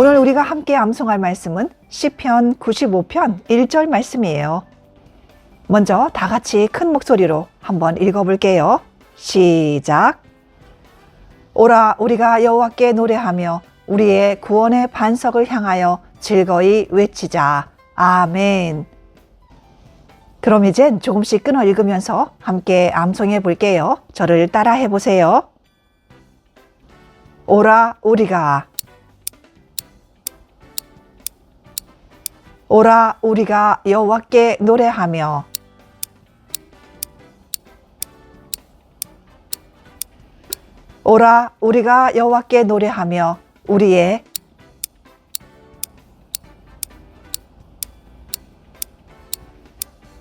오늘 우리가 함께 암송할 말씀은 시편 95편 1절 말씀이에요. 먼저 다 같이 큰 목소리로 한번 읽어볼게요. 시작. 오라 우리가 여호와께 노래하며 우리의 구원의 반석을 향하여 즐거이 외치자. 아멘. 그럼 이젠 조금씩 끊어 읽으면서 함께 암송해 볼게요. 저를 따라 해 보세요. 오라 우리가 오라 우리가 여호와께 노래하며. 오라 우리가 여호와께 노래하며 우리의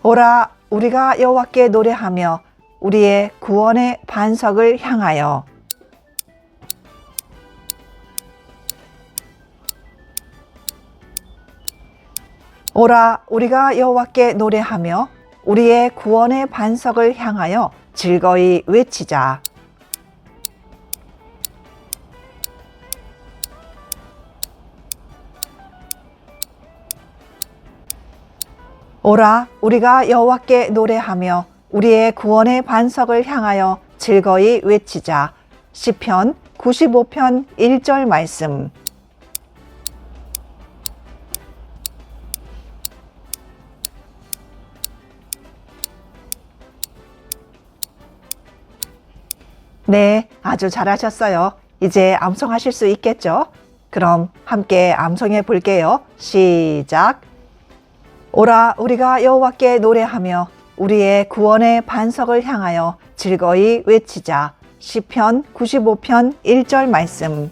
오라 우리가 여호와께 노래하며 우리의 구원의 반석을 향하여 오라 우리가 여호와께 노래하며 우리의 구원의 반석을 향하여 즐거이 외치자. 오라 우리가 여호와께 노래하며 우리의 구원의 반석을 향하여 즐거이 외치자. 시편 95편 1절 말씀. 네, 아주 잘하셨어요. 이제 암송하실 수 있겠죠? 그럼 함께 암송해 볼게요. 시작. 오라 우리가 여호와께 노래하며 우리의 구원의 반석을 향하여 즐거이 외치자. 시편 95편 1절 말씀.